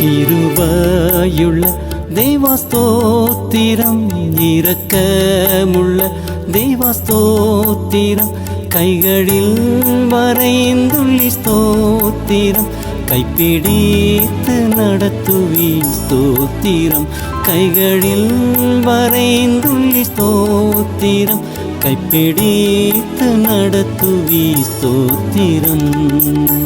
இருவாயுள்ள தேவாஸ்தோத்திரம் இரக்கமுள்ள தேவாஸ்தோத்திரம் கைகளில் வரைந்துள்ளி ஸ்தோத்திரம். கைப்பிடித்து நடத்துவி ஸ்தோத்திரம். கைகளில் வரைந்துள்ளி ஸ்தோத்திரம். கைப்பிடித்து நடத்துவி ஸ்தோத்திரம்.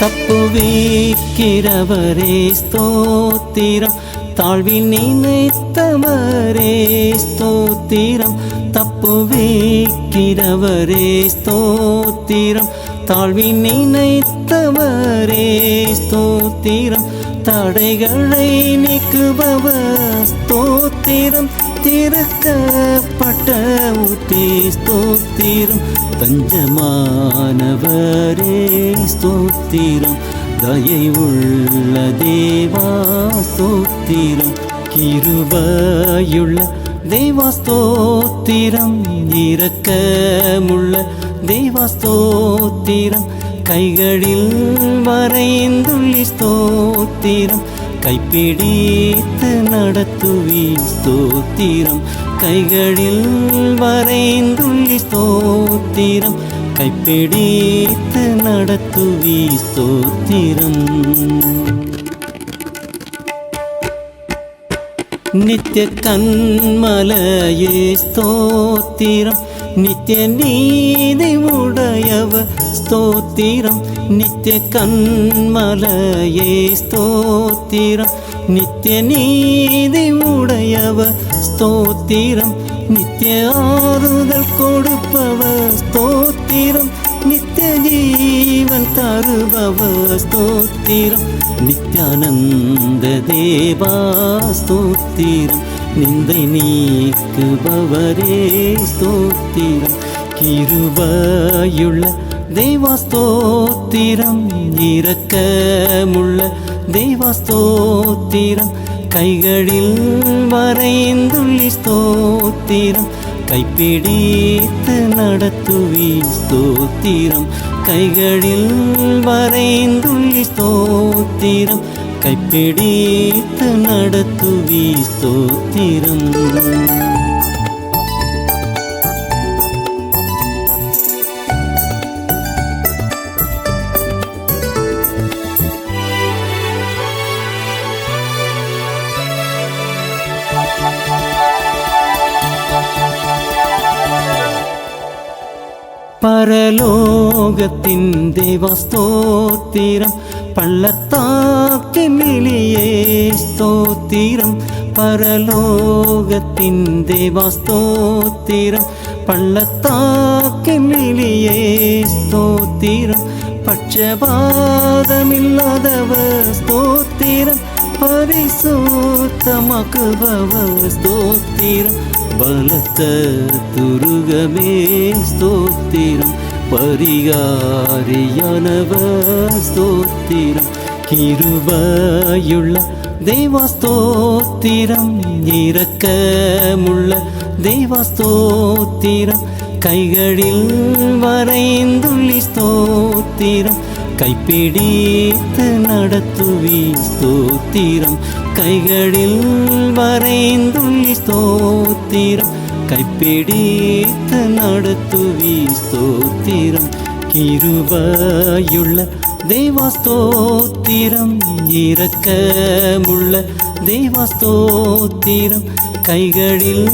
தப்புவிக்கிறவரே ஸ்தோத்திரம். தாழ்வில் நினைத்தவரே ஸ்தோத்திரம். தப்புவிக்கிறவரே ஸ்தோத்திரம். தாழ்வில் நினைத்தவரே ஸ்தோத்திரம். தடைகளை நீக்குபவர் ஸ்தோத்திரம். திறக்கப்பட்ட ஊத்தே ஸ்தோத்திரம். தஞ்சமானவரே ஸ்தோத்திரம். தயை உள்ள தேவா ஸ்தோத்திரம். கிருபையுள்ள தேவா ஸ்தோத்திரம். இரக்கமுள்ள தேவா ஸ்தோத்திரம். கைகளில் வரைந்துள்ளி ஸ்தோத்திரம். கைப்பிடி நடத்துவி ஸ்தோத்திரம். கைகளில் வரைந்துள்ளி ஸ்தோத்திரம் கைப்பிடித்து நடத்துவி ஸ்தோத்திரம். நித்திய கண்மலையே ஸ்தோத்திரம். நித்திய நீதி உடையவ ஸ்தோத்திரம். நித்திய கண்மலையே ஸ்தோத்திரம். நித்திய நீதி உடையவ ஸ்தோத்திரம். நித்திய ஆறுதல் கொடுப்பவ ஸ்தோத்திரம். நித்திய ஜீவன் தருபவ ஸ்தோத்திரம். நித்யானந்த தேவா ஸ்தோத்திரம். நிந்தை நீக்குபவரே ஸ்தோத்திரம். கிருபையுள்ள தேவா ஸ்தோத்திரம் இரக்கமுள்ள தேவா கைகளில் வரைந்துள்ளி ஸ்தோத்திரம். கைப்பிடித்து நடத்துவி ஸ்தோத்திரம். கைகளில் வரைந்துள்ளி ஸ்தோத்திரம். கைப்பிடித்து நடத்துவி ஸ்தோத்திரம். பரலோகத்தின் தேவஸ்தோத்திரம் பள்ளத்தாக்கினிலேயே ஸ்தோத்திரம் பரலோகத்தின் தேவஸ்தோத்திரம் பள்ளத்தாக்கினிலேயே ஸ்தோத்திரம் பட்சபாதமில்லாதவர் ஸ்தோத்திரம் பரிசுத்தமாக்குபவர் ஸ்தோத்திரம் பலத்த துருகமே ஸ்தோத்திரம். பரிகாரியானவர் ஸ்தோத்திரம். கிருபையுள்ள தேவா ஸ்தோத்திரம். இரக்கமுள்ள தேவா கைகளில் வரைந்துள்ளி ஸ்தோத்திரம். கைப்பிடித்து நடத்துவி ஸ்தோத்திரம். கைகளில் வரைந்துள்ளி ஸ்தோத்திரம். ஸ்தோத்திரம். கைப்பிடித்து நடத்துவி ஸ்தோத்திரம். கிருபையுள்ள தேவா ஸ்தோத்திரம். இரக்கமுள்ள தேவா கைகளில்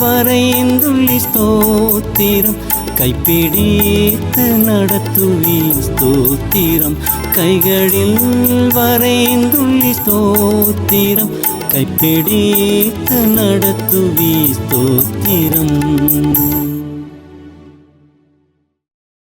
வரைந்துள்ளி ஸ்தோத்திரம். கைப்பிடித்து நடத்துவி ஸ்தோத்திரம். கைகளில் வரைந்துள்ளி ஸ்தோத்திரம். கைப்பிடித்து நடத்துவி ஸ்தோத்திரம்